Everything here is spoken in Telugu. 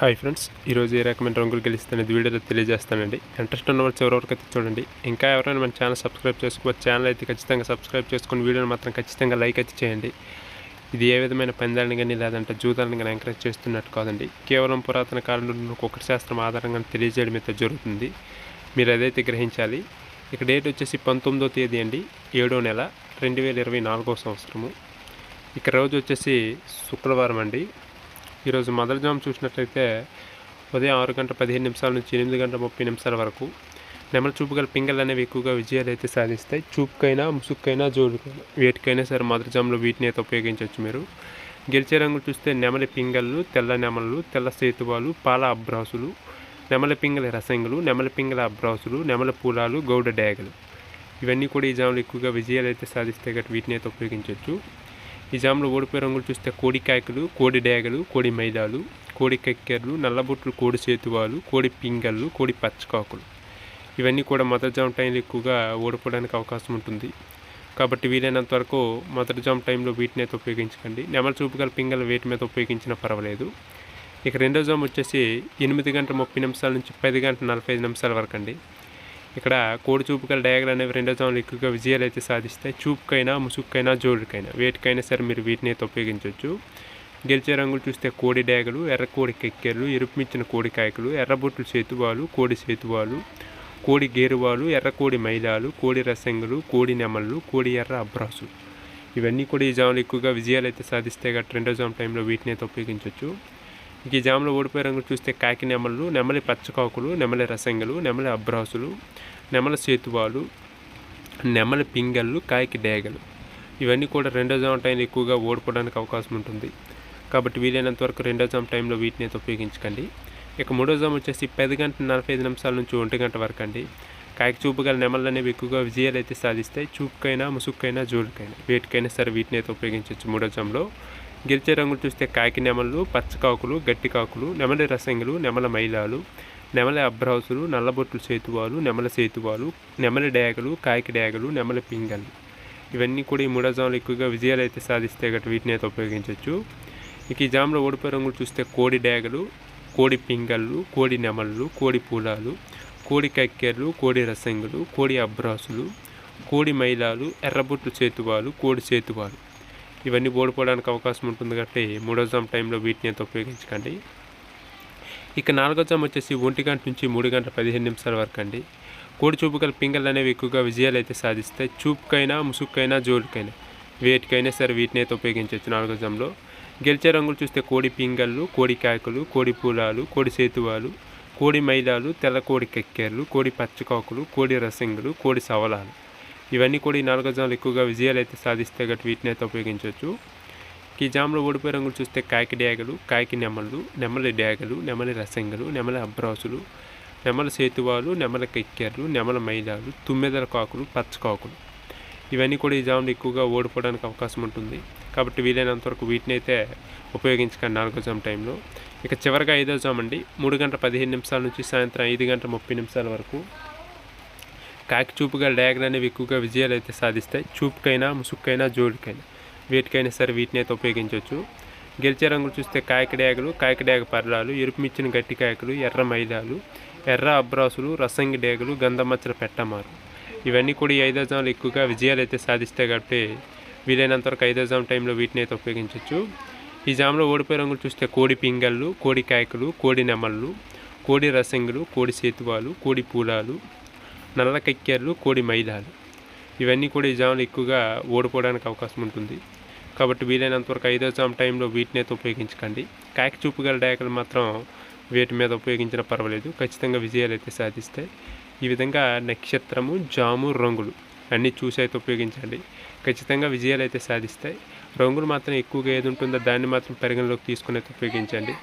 హాయ్ ఫ్రెండ్స్ ఈరోజు ఏ రకమైన రంగులు గెలిస్తున్నది వీడియోలో తెలియజేస్తానండి. ఇంట్రెస్ట్ ఉన్న వాళ్ళు చివరి వరకు అయితే చూడండి. ఇంకా ఎవరైనా మన ఛానల్ సబ్స్క్రైబ్ చేసుకోవచ్చు ఛానల్ అయితే ఖచ్చితంగా సబ్స్క్రైబ్ చేసుకుని వీడియోని మాత్రం ఖచ్చితంగా లైక్ అయితే చేయండి. ఇది ఏ విధమైన పందాలను కానీ లేదంటే జూదాలను కానీ ఎంకరేజ్ చేస్తున్నట్టు కాదండి. కేవలం పురాతన కాలంలో ఒక్కొక్కటి శాస్త్రం ఆధారంగా తెలియజేయడం అయితే జరుగుతుంది. మీరు అదైతే గ్రహించాలి ఇక డేట్ వచ్చేసి పంతొమ్మిదో తేదీ అండి ఏడో నెల రెండు వేల ఇరవై నాలుగో సంవత్సరము. ఇక రోజు వచ్చేసి శుక్రవారం అండి. ఈరోజు మొదటి జామ్ చూసినట్లయితే ఉదయం ఆరు గంట పదిహేను నిమిషాల నుంచి ఎనిమిది గంట ముప్పై నిమిషాల వరకు నెమల చూపు గల పింగళ్ళు అనేవి ఎక్కువగా విజయాలు అయితే సాధిస్తాయి. చూపుకైనా ముసుక్కైనా జోడుకైనా వేటికైనా సరే మొదటి జామ్లో వీటిని అయితే ఉపయోగించవచ్చు మీరు. గెలిచే రంగులు చూస్తే నెమలి పింగళ్ళు తెల్ల నెమలు తెల్ల సేతువాలు పాల అబ్రాసులు నెమలి పింగళ రసంగులు నెమలి పింగళ అబ్రాసులు నెమల పూలాలు గౌడ డ్యాగలు ఇవన్నీ కూడా ఈ జాములు ఎక్కువగా విజయాలు అయితే సాధిస్తే గట్టి వీటిని అయితే ఉపయోగించవచ్చు. ఈ జాములో ఓడిపోయే రంగులు చూస్తే కోడి కాయకులు కోడి డేగలు కోడి మైదాలు కోడి కక్కెర్లు నల్లబొట్లు కోడి సేతువాలు కోడి పింగళ్ళు కోడి పచ్చకాకులు. ఇవన్నీ కూడా మొదటి జామ్ టైంలో ఎక్కువగా ఓడిపోవడానికి అవకాశం ఉంటుంది. కాబట్టి వీలైనంత వరకు మొదటి జామ్ టైంలో వీటిని అయితే ఉపయోగించకండి. నెమల చూపు గల పింగళ వేటి మీద ఉపయోగించినా పర్వాలేదు. ఇక రెండో జామ్ వచ్చేసి ఎనిమిది గంటల ముప్పై నిమిషాల నుంచి పది గంటల నలభై ఐదు నిమిషాల వరకు అండి ఇక్కడ కోడి చూపుకల డయాగ్రామ్ అనేవి రెండో జాములు ఎక్కువగా విజయాలు అయితే సాధిస్తాయి. చూపుకైనా ముసుగుకైనా జోడుకైనా. వేటికైనా సరే మీరు వీటిని అయితే ఉపయోగించవచ్చు. గెలిచే రంగులు చూస్తే కోడి డేగలు ఎర్ర కోడి కెక్కెర్లు ఎరుపుమిచ్చిన కోడి కాయకులు ఎర్రబొట్లు సేతువాలు కోడి సేతువాలు కోడి గేరువాలు ఎర్ర కోడి మైలాలు కోడి రసంగులు కోడి నెమళ్ళు కోడి ఎర్ర అబ్రాసు. ఇవన్నీ కూడా ఈ జాములు ఎక్కువగా విజయాలు అయితే సాధిస్తే గట్ రెండో జామ్ టైంలో వీటిని అయితే ఉపయోగించవచ్చు. ఈ జామలో ఓడిపోయే రంగులు చూస్తే కాకి నెమళ్ళు నెమలి పచ్చకాకులు నెమలి రసంగలు నెమలి అబ్రాసులు నెమల సేతువాలు నెమలి పింగళ్ళు కాయకి డేగలు. ఇవన్నీ కూడా రెండో జామ్ టైంలో ఎక్కువగా ఓడిపోవడానికి అవకాశం ఉంటుంది. కాబట్టి వీలైనంత వరకు రెండో జామ్ టైంలో వీటిని అయితే ఉపయోగించకండి. ఇక మూడో జామ్ వచ్చేసి పది గంట నలభై ఐదు నిమిషాల నుంచి ఒంటి గంట వరకు అండి. కాయకి చూపు గల నెమళ్ళు అనేవి ఎక్కువగా విజయాలు అయితే సాధిస్తాయి. చూపుకైనా ముసుక్కైనా జోడుకైనా వేటికైనా సరే వీటిని అయితే ఉపయోగించవచ్చు మూడో జామ్లో. గెలిచే రంగులు చూస్తే కాకి నెమళ్ళు పచ్చకాకులు గట్టి కాకులు నెమలి రసంగులు నెమల మైలాలు నెమలి అబ్రౌసులు నల్లబొట్లు సేతువాలు నెమల సేతువాలు నెమలి డేగలు కాకి డేగలు నెమలి పింగళ్ళు ఇవన్నీ కూడా ఈ మూడో జాములు ఎక్కువగా విజయాలు అయితే సాధిస్తే గట్రా వీటిని అయితే ఉపయోగించవచ్చు ఇక ఈ జాములో ఓడిపోయే రంగులు చూస్తే కోడి డేగలు కోడి పింగళ్ళు కోడి నెమళ్ళు కోడి పూలాలు కోడి కక్కెర్లు కోడి రసంగులు కోడి అబ్రాసులు కోడి మైలాలు ఎర్రబొట్లు చేతువాలు కోడి చేతువాలు ఇవన్నీ ఓడిపోవడానికి అవకాశం ఉంటుంది కాబట్టి మూడో జామ్ టైంలో వీటిని అయితే ఉపయోగించకండి. ఇక నాలుగో జామ్ వచ్చేసి ఒంటి గంట నుంచి మూడు గంటల పదిహేను నిమిషాల వరకు అండి. కోడి చూపు గల పింగళ్ళు అనేవి ఎక్కువగా విజయాలు అయితే సాధిస్తాయి. చూపుకైనా ముసుగుకైనా జోలుకైనా వేటికైనా సరే వీటిని అయితే ఉపయోగించవచ్చు నాలుగో జామ్లో. గెలిచే రంగులు చూస్తే కోడి పింగళ్ళు కోడి కాయకులు కోడి పూలాలు కోడి సేతువాలు కోడి మైలాలు తెల్ల కోడి కెక్కేర్లు కోడి పచ్చకాకులు కోడి రసింగులు కోడి సవలాలు. ఇవన్నీ కూడా ఈ నాలుగో జాములు ఎక్కువగా విజయాలు అయితే సాధిస్తే గట్టి వీటిని అయితే ఉపయోగించవచ్చు. ఈ జాములో ఓడిపోయే రంగులు చూస్తే కాకి డ్యాగలు కాకి నెమళ్ళు నెమలి డ్యాగలు నెమలి రసంగలు నెమలి అబ్రాసులు నెమల సేతువాలు నెమల కెక్కెర్లు నెమల మైలాలు తుమ్మెదల కాకులు పచ్చకాకులు ఇవన్నీ కూడా ఈ జాములు ఎక్కువగా ఓడిపోవడానికి అవకాశం ఉంటుంది. కాబట్టి వీలైనంత వరకు వీటిని అయితే ఉపయోగించకండి నాలుగో జామ్ టైంలో. ఇక చివరిగా ఐదో జామ్ అండి మూడు గంటల పదిహేను నిమిషాల నుంచి సాయంత్రం ఐదు గంటల ముప్పై నిమిషాల వరకు కాకి చూపుగా డయాగ్రామ్ అనేవి ఎక్కువగా విజయాలు అయితే సాధిస్తాయి. చూపుకైనా ముసుక్కైనా జోడికైనా వీటికైనా సరే వీటిని అయితే ఉపయోగించవచ్చు. గెలిచే రంగులు చూస్తే కాయక డేగలు కాయక డేగ పర్రాలు ఎరుపు మిచ్చిన గట్టి కాయకులు ఎర్ర మైదాలు ఎర్ర అబ్రాసులు రసంగి డేగలు గంధమచ్చల పెట్టమారు. ఇవన్నీ కూడా ఈ ఐదో ఎక్కువగా విజయాలు అయితే సాధిస్తాయి కాబట్టి వీలైనంత వరకు ఐదో టైంలో వీటిని అయితే ఉపయోగించవచ్చు. ఈ జాములో ఓడిపోయే రంగులు చూస్తే కోడి పింగళ్ళు కోడి కాయకులు కోడి నెమళ్ళు కోడి రసంగులు కోడి సేతువాలు కోడి పూలాలు నల్ల కక్కెర్లు కోడి మైదాలు. ఇవన్నీ కూడా ఈ జాములు ఎక్కువగా ఓడిపోవడానికి అవకాశం ఉంటుంది. కాబట్టి వీలైనంతవరకు ఐదో జామ్ టైంలో వీటిని అయితే ఉపయోగించకండి. కాకి చూపు గల డేకలు మాత్రం వీటి మీద ఉపయోగించినా పర్వాలేదు. ఖచ్చితంగా విజయాలు అయితే సాధిస్తాయి. ఈ విధంగా నక్షత్రము జాము రంగులు అన్నీ చూసి అయితే ఉపయోగించండి. ఖచ్చితంగా విజయాలు అయితే సాధిస్తాయి. రంగులు మాత్రం ఎక్కువగా ఏది ఉంటుందో దాన్ని మాత్రం పరిగణలోకి తీసుకుని అయితే ఉపయోగించండి.